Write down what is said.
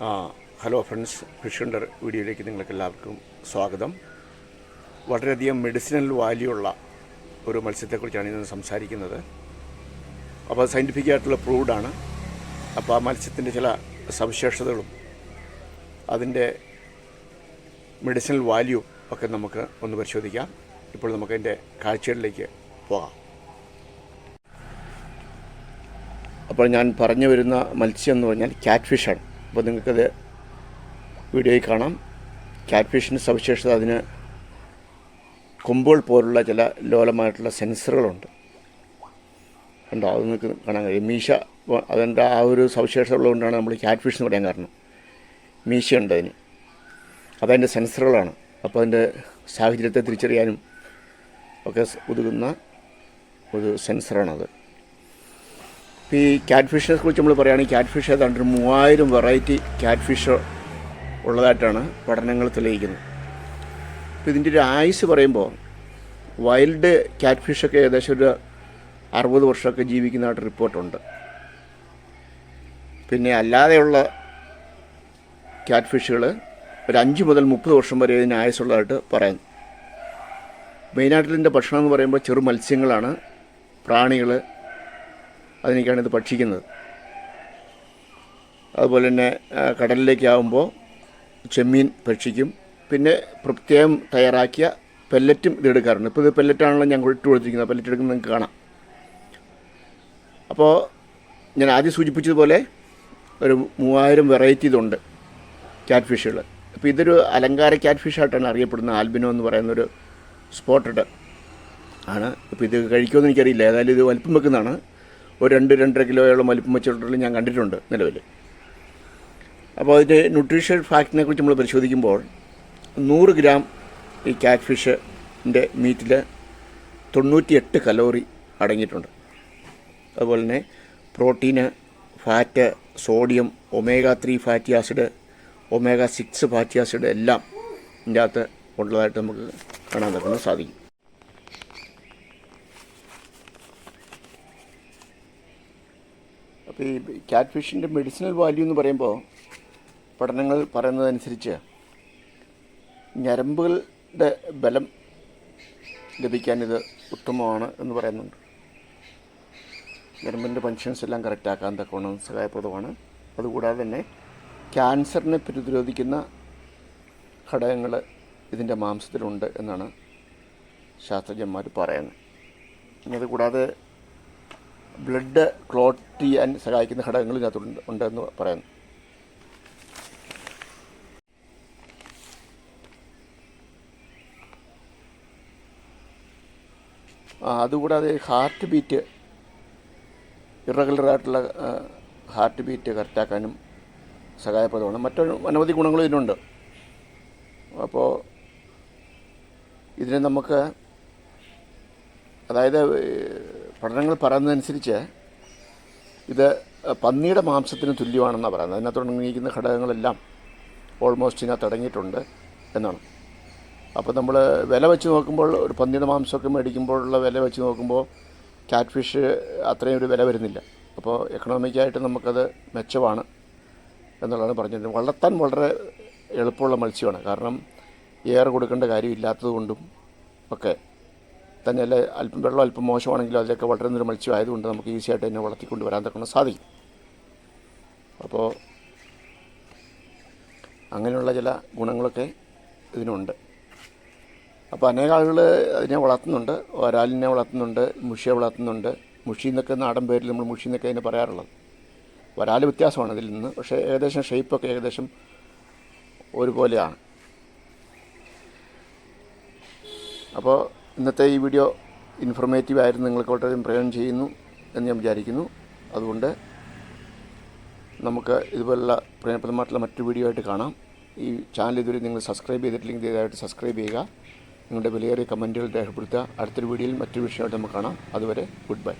Hello friends ഫിഷുണ്ടർ വീഡിയോയിലേക്ക് നിങ്ങൾക്ക് എല്ലാവർക്കും സ്വാഗതം. വളരെയധികം മെഡിസിനൽ വാല്യൂ ഉള്ള ഒരു മത്സ്യത്തെക്കുറിച്ചാണ് ഇന്ന് സംസാരിക്കുന്നത്. അപ്പോൾ സയന്റിഫിക് ആയിട്ടുള്ള പ്രൂവ്ഡാണ് അപ്പോൾ ആ മത്സ്യത്തിന്റെ ചില സവിശേഷതകളും അതിന്റെ മെഡിസിനൽ വാല്യൂ ഒക്കെ നമുക്ക് ഒന്ന് പരിശോധിക്കാം. ഇപ്പോൾ നമുക്ക് അതിന്റെ കാഴ്ചകളിലേക്ക് പോകാം. അപ്പോൾ ഞാൻ പറഞ്ഞു വരുന്ന മത്സ്യം എന്ന് പറഞ്ഞാൽ ക്യാറ്റ് ഫിഷാണ് അപ്പോൾ നിങ്ങൾക്കത് വീഡിയോയിൽ കാണാം. ക്യാറ്റ്ഫിഷിന്റെ സവിശേഷത അതിന് കൊമ്പുകൾ പോലുള്ള ചില ലോലമായിട്ടുള്ള സെൻസറുകളുണ്ട്. ഉണ്ടോ അത് നിങ്ങൾക്ക് കാണാൻ കഴിയും. മീശ അതിന്റെ ആ ഒരു സവിശേഷത ഉള്ളതുകൊണ്ടാണ് നമ്മൾ ക്യാറ്റ് ഫിഷ് എന്ന് പറയാൻ കാരണം. മീശയുണ്ട് അതിന്. അതതിന്റെ സെൻസറുകളാണ്. അപ്പോൾ അതിന്റെ സാഹചര്യത്തെ തിരിച്ചറിയാനും ഒക്കെ ഒതുങ്ങുന്ന ഒരു സെൻസറാണത്. ഇപ്പോൾ ഈ ക്യാറ്റ് ഫിഷിനെ കുറിച്ച് നമ്മൾ പറയുകയാണെങ്കിൽ ക്യാറ്റ് ഫിഷ് ഏതാണ്ട് ഒരു മൂവായിരം വെറൈറ്റി ക്യാറ്റ് ഫിഷ് ഉള്ളതായിട്ടാണ് പഠനങ്ങൾ തെളിയിക്കുന്നത്. ഇപ്പോൾ ഇതിന്റെ ഒരു ആയുസ് പറയുമ്പോൾ വൈൽഡ് ക്യാറ്റ് ഫിഷൊക്കെ ഏകദേശം ഒരു അറുപത് വർഷമൊക്കെ ജീവിക്കുന്നതായിട്ട് റിപ്പോർട്ടുണ്ട്. പിന്നെ അല്ലാതെയുള്ള ക്യാറ്റ് ഫിഷുകൾ ഒരു അഞ്ച് മുതൽ മുപ്പത് വർഷം വരെ ഇതിന് ആയുസുള്ളതായിട്ട് പറയുന്നു. മെയിനായിട്ട് ഇതിന്റെ ഭക്ഷണം എന്ന് പറയുമ്പോൾ ചെറു മത്സ്യങ്ങളാണ്. പ്രാണികൾ അതിനൊക്കെയാണ് ഇത് ഭക്ഷിക്കുന്നത്. അതുപോലെ തന്നെ കടലിലേക്കാവുമ്പോൾ ചെമ്മീൻ ഭക്ഷിക്കും. പിന്നെ പ്രത്യേകം തയ്യാറാക്കിയ പെല്ലറ്റും ഇത് എടുക്കാറുണ്ട്. ഇപ്പോൾ ഇത് പെല്ലറ്റാണല്ലോ ഞാൻ ഇട്ട് കൊടുത്തിരിക്കുന്നത്. പെല്ലറ്റ് എടുക്കുന്നത് നിങ്ങൾക്ക് കാണാം. അപ്പോൾ ഞാൻ ആദ്യം സൂചിപ്പിച്ചതുപോലെ ഒരു മൂവായിരം വെറൈറ്റി ഇതുണ്ട് ക്യാറ്റ് ഫിഷുകൾ അപ്പോൾ ഇതൊരു അലങ്കാര ക്യാറ്റ് ഫിഷായിട്ടാണ് അറിയപ്പെടുന്നത്. ആൽബിനോ എന്ന് പറയുന്നൊരു സ്പോട്ടഡ് ആണ്. ഇപ്പോൾ ഇത് കഴിക്കുമെന്ന് എനിക്കറിയില്ല. ഏതായാലും ഇത് വലിപ്പം വെക്കുന്നതാണ്. ഒരു രണ്ട് രണ്ടര കിലോയോളം വലിപ്പം വെച്ചിട്ടുള്ള ഞാൻ കണ്ടിട്ടുണ്ട് നിലവിൽ. അപ്പോൾ അതിന്റെ ന്യൂട്രീഷ്യൽ ഫാക്റ്റിനെ കുറിച്ച് നമ്മൾ പരിശോധിക്കുമ്പോൾ നൂറ് ഗ്രാം ഈ ക്യാറ്റ് ഫിഷിന്റെ മീറ്റിൽ തൊണ്ണൂറ്റിയെട്ട് കലോറി അടങ്ങിയിട്ടുണ്ട്. അതുപോലെ തന്നെ protein fat sodium omega three fatty acid omega six fatty acid എല്ലാം ഇതിന്റെ അകത്ത് ഉള്ളതായിട്ട് നമുക്ക് കാണാൻ തക്കണം സാധിക്കും. അപ്പോൾ ഈ ക്യാറ്റ് ഫിഷിന്റെ മെഡിസിനൽ വാല്യൂ എന്ന് പറയുമ്പോൾ പഠനങ്ങൾ പറയുന്നതനുസരിച്ച് ഞരമ്പുകളുടെ ബലം ലഭിക്കാൻ ഇത് ഉത്തമമാണ് എന്ന് പറയുന്നുണ്ട്. ഞരമ്പിന്റെ ഫങ്ഷൻസ് എല്ലാം കറക്റ്റാക്കാൻ തക്കവണ്ണം സഹായപ്രദമാണ്. അതുകൂടാതെ തന്നെ ക്യാൻസറിനെ പ്രതിരോധിക്കുന്ന ഘടകങ്ങൾ ഇതിന്റെ മാംസത്തിലുണ്ട് എന്നാണ് ശാസ്ത്രജ്ഞന്മാർ പറയുന്നത്. അതുകൂടാതെ ബ്ലഡ് ക്ലോട്ട് ചെയ്യാൻ സഹായിക്കുന്ന ഘടകങ്ങൾ ഇതിനകത്തുണ്ട് ഉണ്ടെന്ന് പറയുന്നു. അതുകൂടാതെ ഹാർട്ട് ബീറ്റ് ഇറഗുലറായിട്ടുള്ള ഹാർട്ട് ബീറ്റ് കറക്റ്റാക്കാനും സഹായപ്രദമാണ്. മറ്റൊരു അനവധി ഗുണങ്ങളും ഇതിനുണ്ട്. അപ്പോൾ ഇതിനെ നമുക്ക് അതായത് പഠനങ്ങൾ പറയുന്നതനുസരിച്ച് ഇത് പന്നിയുടെ മാംസത്തിന് തുല്യമാണെന്നാണ് പറയുന്നത്. അതിനകത്ത് അടങ്ങിയിരിക്കുന്ന ഘടകങ്ങളെല്ലാം ഓൾമോസ്റ്റ് ഇതിനകത്ത് അടങ്ങിയിട്ടുണ്ട് എന്നാണ്. അപ്പോൾ നമ്മൾ വില വെച്ച് നോക്കുമ്പോൾ ഒരു പന്നിയുടെ മാംസമൊക്കെ മേടിക്കുമ്പോഴുള്ള വില വെച്ച് നോക്കുമ്പോൾ ക്യാറ്റ് ഫിഷ് അത്രയും ഒരു വില വരുന്നില്ല. അപ്പോൾ എക്കണോമിക്കായിട്ട് നമുക്കത് മെച്ചമാണ് എന്നുള്ളതാണ് പറഞ്ഞത് വളർത്താൻ വളരെ എളുപ്പമുള്ള മത്സ്യമാണ്. കാരണം എയർ കൊടുക്കേണ്ട കാര്യമില്ലാത്തത് കൊണ്ടും ഒക്കെ തന്നെയല്ല അല്പം വെള്ളം അല്പം മോശമാണെങ്കിലും അതിലൊക്കെ വളരുന്നൊരു മത്സ്യം ആയതുകൊണ്ട് നമുക്ക് ഈസി ആയിട്ട് തന്നെ വളർത്തിക്കൊണ്ട് വരാൻ തക്കണം സാധിക്കും. അപ്പോൾ അങ്ങനെയുള്ള ചില ഗുണങ്ങളൊക്കെ ഇതിനുണ്ട്. അപ്പോൾ അനേക ആളുകൾ അതിനെ വളർത്തുന്നുണ്ട്. ഒരാലിനെ വളർത്തുന്നുണ്ട് മുഷിയെ വളർത്തുന്നുണ്ട്. മുഷി എന്നൊക്കെ നാടൻ പേരിൽ നമ്മൾ മുഷി എന്നൊക്കെ അതിനെ പറയാറുള്ളത്. ഒരാൾ വ്യത്യാസമാണ് ഇതിൽ നിന്ന്. പക്ഷേ ഏകദേശം ഷേപ്പൊക്കെ ഏകദേശം ഒരുപോലെയാണ്. അപ്പോൾ ഇന്നത്തെ ഈ വീഡിയോ ഇൻഫർമേറ്റീവ് ആയിരുന്നു. നിങ്ങൾക്ക് വളരെയധികം പ്രയോജനം ചെയ്യുന്നു എന്ന് ഞാൻ വിചാരിക്കുന്നു. അതുകൊണ്ട് നമുക്ക് ഇതുപോലുള്ള പ്രയോജനപ്രദമായിട്ടുള്ള മറ്റു വീഡിയോ ആയിട്ട് കാണാം. ഈ ചാനൽ ഇതുവരെ നിങ്ങൾ സബ്സ്ക്രൈബ് ചെയ്തിട്ടില്ലെങ്കിൽ ദയവായിട്ട് സബ്സ്ക്രൈബ് ചെയ്യുക. നിങ്ങളുടെ വിലയേറിയ കമന്റുകൾ രേഖപ്പെടുത്തുക. അടുത്തൊരു വീഡിയോയിൽ മറ്റൊരു വിഷയമായിട്ട് നമുക്ക് കാണാം. അതുവരെ ഗുഡ് ബൈ